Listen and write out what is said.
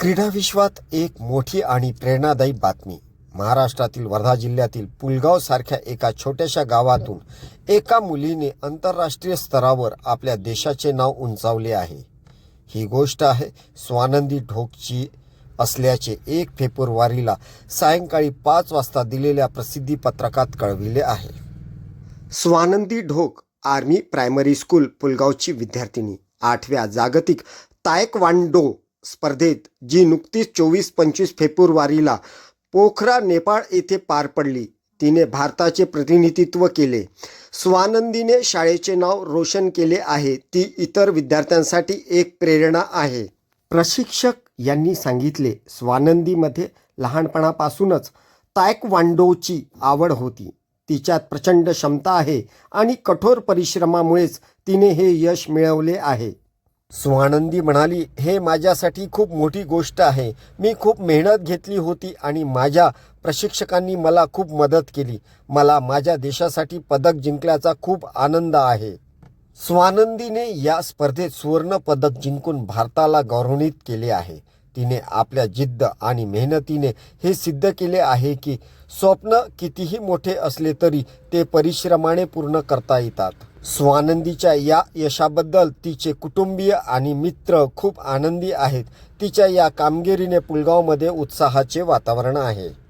क्रीडा विश्वात एक मोठी आणि प्रेरणादायी बातमी. महाराष्ट्रातील वर्धा जिल्ह्यातील पुलगाव सारख्या एका छोट्याशा गावातून एका मुलीने आंतरराष्ट्रीय स्तरावर आपल्या देशाचे नाव उंचावले आहे. ही गोष्ट आहे स्वानंदी ढोकची असल्याचे एक फेब्रुवारीला सायंकाळी पाच वाजता दिलेल्या प्रसिद्धी पत्रकात कळविले आहे. Swanandi Dhok army primary school पुलगावची विद्यार्थिनी आठव्या जागतिक तायकवांडो स्पर्धेत जी नुकतीच चोवीस पंचवीस फेब्रुवारीला पोखरा नेपाळ येथे पार पडली. तिने भारताचे प्रतिनिधित्व केले. स्वानंदीने शाळेचे नाव रोशन केले आहे. ती इतर विद्यार्थ्यांसाठी एक प्रेरणा आहे. प्रशिक्षक यांनी सांगितले स्वानंदीमध्ये लहानपणापासूनच तायकवांडोची आवड होती. तिच्यात प्रचंड क्षमता आहे आणि कठोर परिश्रमामुळेच तिने हे यश मिळवले आहे. स्वानंदी म्हणाली हे माझ्यासाठी खूप मोठी गोष्ट आहे. मी खूप मेहनत घेतली होती आणि माझ्या प्रशिक्षकांनी मला खूप मदत केली. मला माझ्या देशासाठी पदक जिंकल्याचा खूप आनंद आहे. स्वानंदीने या स्पर्धेत सुवर्ण पदक जिंकून भारताला गौरवान्वित केले आहे. तिने आपल्या जिद्द आणि मेहनतीने हे सिद्ध केले आहे की स्वप्न कितीही मोठे असले तरी ते परिश्रमाने पूर्ण करता येतात. स्वानंदीच्या या यशाबद्दल तिचे कुटुंबीय आणि मित्र खूप आनंदी आहेत. तिच्या या कामगिरीने पुलगावमध्ये उत्साहाचे वातावरण आहे.